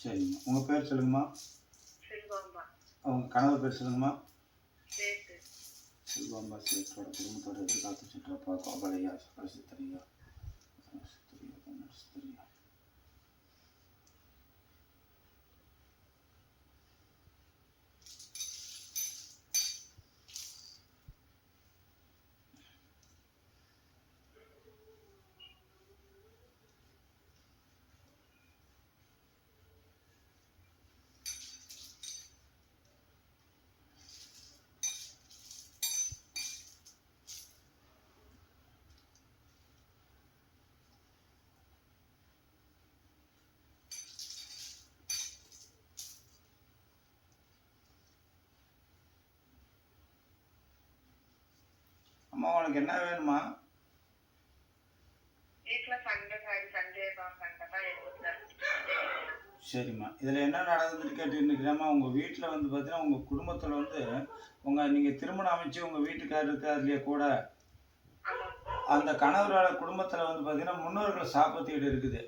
சரிம்மா உங்கள் பேர் சொல்லுங்கம்மா. உங்கள் கணவர் பேர் சொல்லுங்கம்மா. செல்வாம்பா சேட்டோட குடும்பத்தோட எதிர்காலத்தை சுற்றப்பா கோபாலையா சக்கரசித்தரியா சித்தரியா கண்ணர் சித்தரியா. அம்மா உனக்கு என்ன வேணுமா? சரிம்மா. இதில் என்ன நடந்ததுன்னு கேட்டுருக்கிறேம்மா உங்கள் வீட்டில் வந்து பார்த்தீங்கன்னா உங்கள் குடும்பத்தில் வந்து உங்கள் நீங்கள் திருமணம் அமைச்சு உங்கள் வீட்டுக்காரர் இருக்கார் இல்லையா கூட? அந்த கணவரோட குடும்பத்தில் வந்து பார்த்தீங்கன்னா முன்னோர்கள் சாபத்தீடு இருக்குது.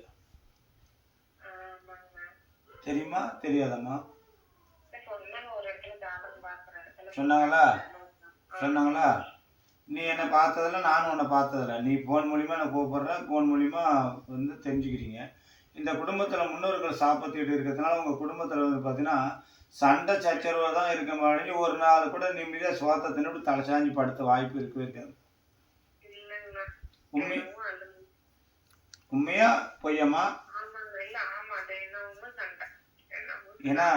தெரியுமா? தெரியாதாம்மா? சொன்னாங்களா? சொன்னாங்களா? நீ என்னை பார்த்ததில்ல நானும் உன்னை பார்த்ததில்ல நீ ஃபோன் மூலிமா நான் கூப்பிட்ற ஃபோன் மூலிமா வந்து தெரிஞ்சுக்கிறீங்க. இந்த குடும்பத்தில் முன்னோர்கள் சாப்பத்தீடு இருக்கிறதுனால உங்கள் குடும்பத்தில் வந்து பார்த்தீங்கன்னா சண்டை சச்சரவு தான் இருக்க மாதிரி ஒரு நாள் கூட நிம்மதியாக சோத்தை தின்னுட்டு தலை சாஞ்சு படுத்த வாய்ப்பு இருக்கவே இருக்காது. உண்மை உண்மையா? பொய்யம்மா? ஏன்னா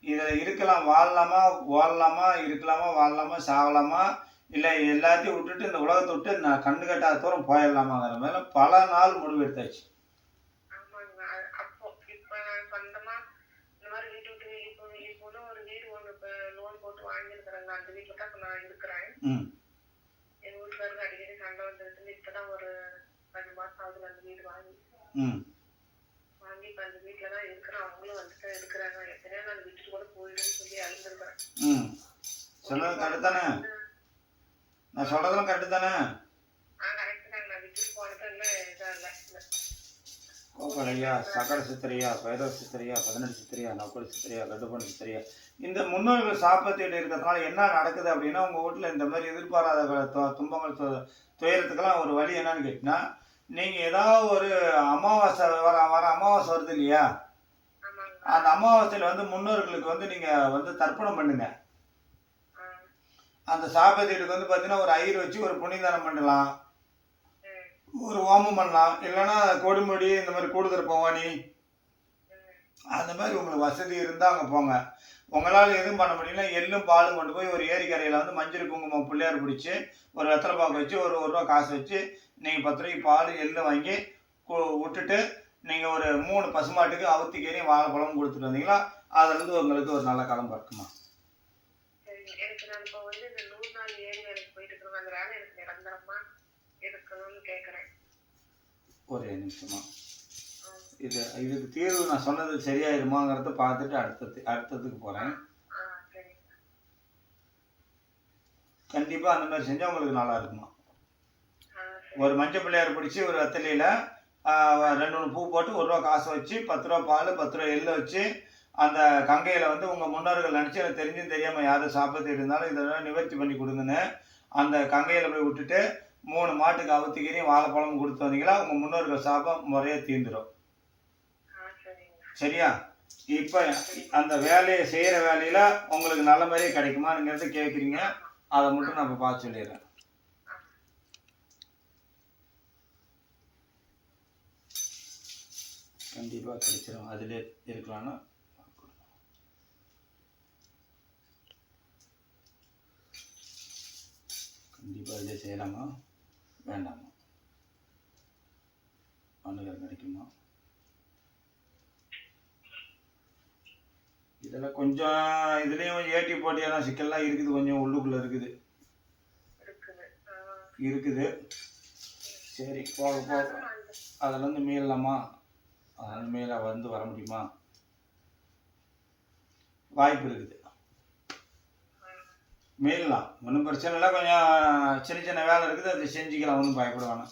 இதில் இருக்கலாம். வாழலாமா? வாழலாமா இருக்கலாமா? வாழலாமா? சாகலாமா? இல்லை எல்லாத்தையும் விட்டுட்டு இந்த உலகத்தை விட்டு நான் கண்ணு கட்டாத தூரம் போயிடலாமாங்கிற மேலே பல நாள் முடிவு எடுத்தாச்சு. ம். வாங்கி. இப்ப அந்த வீட்டுல தான் இருக்கிறேன். அவங்களும் வந்துட்டு இருக்கிறாங்க எத்தனையோ நான் விட்டுட்டு கூட போயிடுன்னு சொல்லி அழுந்துருக்கிறேன் ம். சொல்றது கரெக்டு தானே நான் சொல்கிறதெல்லாம் கரெக்டு தானே ஆ கரெக்ட் தாங்க நான் விட்டுட்டு போனது இல்லை இதா இல்லை. இல்லை கோபாலையா சகல சித்திரையா பைரவ சித்திரையா பதினெட்டு சித்திரையா நவக்கோடி சித்திரையா கட்டுப்பணி சித்திரையா. இந்த முன்னோர்கள் சாப்பத்தீடு இருக்கிறதுனால என்ன நடக்குது அப்படின்னா உங்கள் வீட்டில் இந்த மாதிரி எதிர்பாராத துன்பங்கள் துயரத்துக்கெல்லாம் ஒரு வழி என்னன்னு கேட்டிங்கன்னா நீங்கள் ஏதாவது ஒரு அமாவாசை வர வர அமாவாசை வருது இல்லையா? அந்த அமாவாசையில் வந்து முன்னோர்களுக்கு வந்து நீங்கள் வந்து தர்ப்பணம் பண்ணுங்க. ஆ அந்த சாப்பத்தீடுக்கு வந்து பார்த்தீங்கன்னா ஒரு ஐயர் வச்சு ஒரு புனிதானம் பண்ணலாம். ஒரு ஹோமம் பண்ணலாம். இல்லைன்னா கொடுமுடி இந்த மாதிரி கூடுதல் பவானி. அந்த மாதிரி உங்களுக்கு வசதி இருந்தால் அங்கே போங்க. உங்களால் எதுவும் பண்ண முடியல. எள்ளும் பாலும் கொண்டு போய் ஒரு ஏரிக்கரையில் வந்து மஞ்சள் குங்குமம் பிள்ளையார் பிடிச்சி ஒரு வெத்தலை பாக்கு வச்சு ஒரு ஒரு ரூபா காசு வச்சு நீங்கள் பத்து ரூபாய்க்கு பால் எள்ளு வாங்கி கு- விட்டுட்டு நீங்கள் ஒரு மூணு பசுமாட்டுக்கு அவுத்திக்கீரையும் வாழைப்பழம் கொடுத்துட்டு வந்தீங்களா அதுலேருந்து உங்களுக்கு ஒரு நல்ல காலம் பிறக்குமா சரிங்க எனக்கு நான் இப்போ வந்து இந்த நூறு நாள் ஏழு வேலைக்கு போயிட்டு இருக்கிறேன் அந்த வேலை எனக்கு நிரந்தரமா இருக்கணும்னு கேட்குறேன் ஒரே நிமிஷமா. இது இதுக்கு தீர்வு நான் சொன்னது சரியாயிருமாங்கிறத பார்த்துட்டு அடுத்தது அடுத்ததுக்கு போகிறேன் கண்டிப்பாக அந்த மாதிரி செஞ்சால் உங்களுக்கு நல்லா இருக்குமா? ஒரு மஞ்சள் பிள்ளையார் பிடிச்சி ஒரு வெத்தலையில் ரெண்டு மூணு பூ போட்டு ஒரு ரூபா காசு வச்சு பத்து ரூபா பால் பத்து ரூபா எள்ளு வச்சு அந்த கங்கையில் வந்து உங்கள் முன்னோர்கள் நினச்சி எனக்கு தெரிஞ்சும் தெரியாமல் யாரும் சாப்பிட்டு இருந்தாலும் இதெல்லாம் நிவர்த்தி பண்ணி கொடுங்கன்னு அந்த கங்கையில் போய் விட்டுட்டு மூணு மாட்டுக்கு அவுத்திக்கிறையும் வாழைப்பழமும் கொடுத்து வந்தீங்களா உங்கள் முன்னோர்கள் சாபம் முறையாக தீர்ந்துடும் சரியா? இப்போ அந்த வேலையை செய்கிற வேலையில் உங்களுக்கு நல்ல மாதிரியே கிடைக்குமாங்கிறத கேட்குறீங்க அதை மட்டும் நான் இப்போ பார்த்து சொல்லிடுறேன். கண்டிப்பாக கிடைச்சிடும் அதிலே இருக்கலாம்னா கண்டிப்பாக இதிலே செய்யலாமா? வேண்டாமா? அணுகல் கிடைக்குமா? இதெல்லாம் கொஞ்சம் இதுலேயும் ஏட்டி போட்டியான சிக்கல்லாம் இருக்குது. கொஞ்சம் உள்ளுக்குள்ளே இருக்குது. இருக்குது. சரி போக போக. அதுலேருந்து மீளலாமா அதுலேருந்து மீள வந்து வர முடியுமா? வாய்ப்பு இருக்குது. மீளலாம் ஒன்றும் பிரச்சனை இல்லை. கொஞ்சம் சின்ன சின்ன வேலை இருக்குது. அதை செஞ்சுக்கலாம். ஒன்றும் பயப்பட வேணாம்